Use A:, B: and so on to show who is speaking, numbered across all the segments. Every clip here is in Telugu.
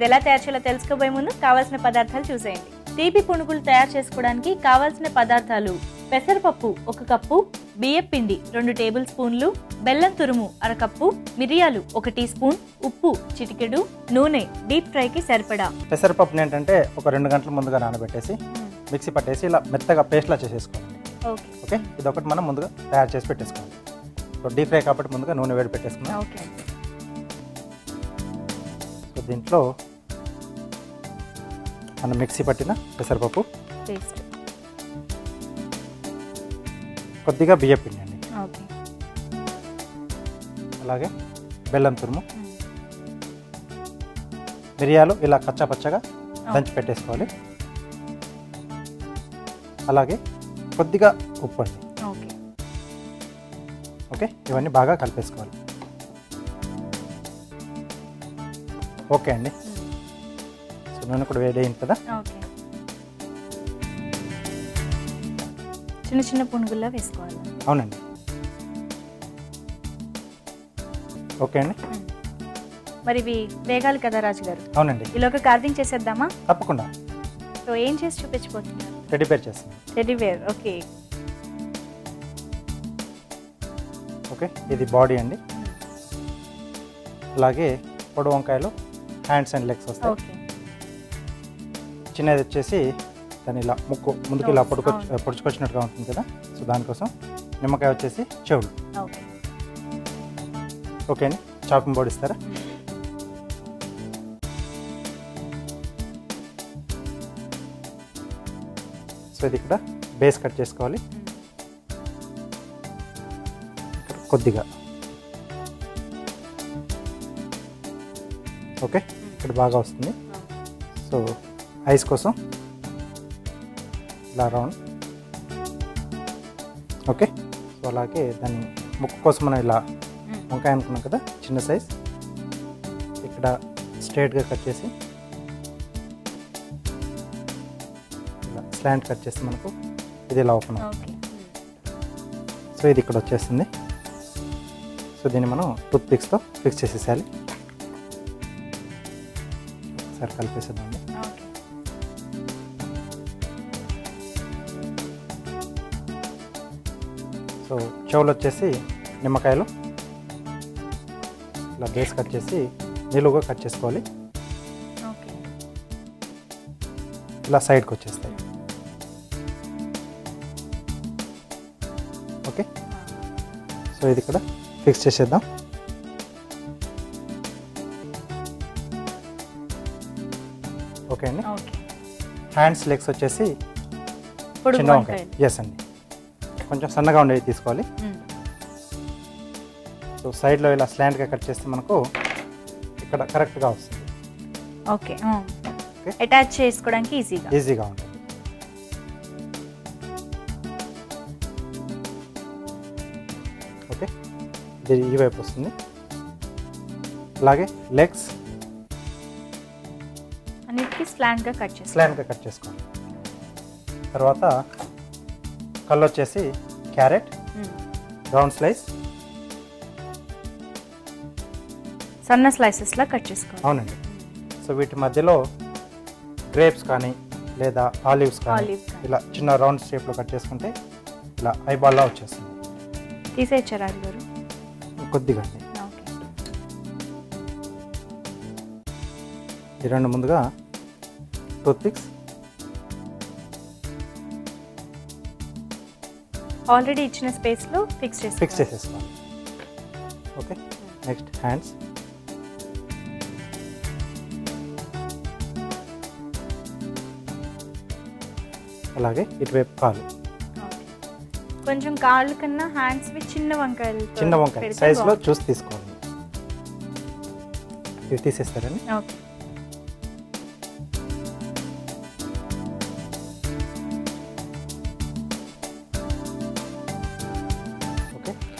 A: ఇది ఎలా తయారు చేయాలో తెలుసుకోబోయే ముందు కావాల్సిన పదార్థాలు చూసేయండి. తీపి పునుగులు తయారు చేసుకోవడానికి కావాల్సిన పదార్థాలు పెసరపప్పు ఒక కప్పు బియ్యం పిండి రెండు టేబుల్ స్పూన్లు బెల్లం తురుము అరకప్పు మిరియాలు ఒక టీ స్పూన్ ఉప్పు చిటికెడు నూనె డీప్ ఫ్రైకి సరిపడా.
B: పెసరపప్పుని ఏంటంటే ఒక రెండు గంటల ముందుగా నానబెట్టేసి మిక్సీ పట్టేసి ఇలా మెత్తగా పేస్ట్లా చేసేసుకోవాలి
A: ఓకే.
B: ఓకే? ఇది ఒకటి మనం ముందుగా తయారు చేసి పెట్టేసుకోవాలి. సో డీప్ ఫ్రై కాబట్టి ముందుగా నూనె వేడి పెట్టేసుకున్నాం
A: ఓకే.
B: సో దీంట్లో మనం మిక్సీ పట్టిన పెసరపప్పు.
A: పేస్ట్
B: కొద్దిగా బియ్య పిండి అండి
A: ఓకే.
B: అలాగే బెల్లం తురుము. మిరియాలు ఇలా కచ్చా పచ్చగా దంచి పెట్టేసుకోవాలి. అలాగే కొద్దిగా ఉప్పు అండి.
A: ఓకే?
B: ఇవన్నీ బాగా కలిపేసుకోవాలి. ఓకే అండి. నూనె కూడా వేడి అయింది కదా
A: చిన్న చిన్న పునుగుల్లా వేసుకోవాలి.
B: అవునండి. ఓకే అండి.
A: మరి ఇవి వేగాలి కదా రాజు గారు
B: అవునండి
A: ఈలోగా కార్వింగ్ చేసేద్దామా?
B: తప్పకుండా.
A: సో ఏం చేసి చూపించబోతున్నారు?
B: రెడీ పేర్ చేస్తాను.
A: రెడీ వేర్ ఓకే.
B: ఓకే ఇది బాడీ అండి. అలాగే పొడి వంకాయలు హ్యాండ్స్ అండ్ లెగ్స్ వస్తాయి.
A: ఓకే.
B: చిన్నది వచ్చేసి దాని ఇలా ముక్కు ముందుకు ఇలా
A: అవును.
B: పొడుచుకొచ్చినట్టుగా ఉంటుంది కదా? సో దానికోసం నిమ్మకాయ వచ్చేసి చెవులు.
A: ఓకే.
B: అండి చాపింగ్ బోర్డు ఇస్తారా సో ఇది ఇక్కడ బేస్ కట్ చేసుకోవాలి. కొద్దిగా. ఓకే? ఇక్కడ బాగా వస్తుంది. సో ఐస్ కోసం. ఇలా రౌండ్. ఓకే. సో అలాగే దాన్ని ముక్కు కోసం మనం ఇలా వంకాయ అనుకున్నాం కదా చిన్న సైజ్. ఇక్కడ స్ట్రైట్గా కట్ చేసి. ఇలా స్లాంట్ కట్ చేస్తే మనకు ఇది ఇలా ఓపెన్ సో ఇది ఇక్కడ వచ్చేస్తుంది. సో దీన్ని మనం టూత్ పిక్స్తో ఫిక్స్ చేసేసేయాలి. ఒకసారి కలిపేసేద్దామండి సో చెవులు వచ్చేసి నిమ్మకాయలు ఇలా బేస్ కట్ చేసి నిలువుగా కట్ చేసుకోవాలి. ఇలా సైడ్కి వచ్చేస్తాయి. ఓకే? సో ఇది ఇక్కడ ఫిక్స్ చేసేద్దాం. ఓకే అండి? హ్యాండ్స్ లెగ్స్ వచ్చేసి చిన్న వంకాయ. ఎస్ అండి. కొంచెం సన్నగా ఉండేవి తీసుకోవాలి. సో సైడ్లో ఇలా స్లాంట్గా కట్ చేస్తే మనకు ఇక్కడ కరెక్ట్గా వస్తుంది.
A: ఓకే. అటాచ్ చేసుకోవడానికి ఈజీగా.
B: ఈజీగా ఉంటుంది. ఓకే. ఇది ఈ వైపు వస్తుంది. అలాగే లెగ్స్
A: అన్నిటికీ స్లాంట్గా కట్ చేసి
B: స్లాంట్గా కట్ చేసుకోవాలి. తర్వాత కళ్ళు వచ్చేసి క్యారెట్ రౌండ్ స్లైస్
A: సన్న స్లైసెస్ లా కట్ చేసుకోవాలి.
B: అవునండి. సో వీటి మధ్యలో గ్రేప్స్ కానీ లేదా ఆలివ్స్ కానీ. ఇలా చిన్న రౌండ్ షేప్లో కట్ చేసుకుంటే ఇలా ఐబాల్లా వచ్చేస్తుంది.
A: తీసేయచ్చా రాజు గారు?
B: కొద్దిగా ఈ రెండు ముందుగా టూత్
A: ఆల్రెడీ ఇచ్చిన స్పేస్లో ఫిక్స్ చేసి
B: ఫిక్స్ చేసేసుకోవాలి ఓకే నెక్స్ట్ హ్యాండ్స్. అలాగే ఇటువైపు కాలు.
A: కొంచెం కాళ్ళు కన్నా హ్యాండ్స్ వి చిన్న వంకాయలు
B: చిన్న వంకాయ సైజులో చూసి తీసుకోవాలి ఇవి తీసేస్తారండి.
A: Okay
B: okay.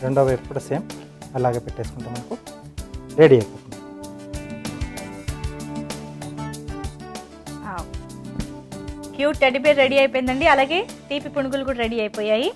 B: రెండో వైపు కూడా సేమ్ అలాగే పెట్టేసుకుంటే మనకు రెడీ అయిపోతుంది.
A: క్యూట్ టెడ్డీ బేర్ రెడీ అయిపోయిందండి. అలాగే తీపి పునుగులు కూడా రెడీ అయిపోయాయి.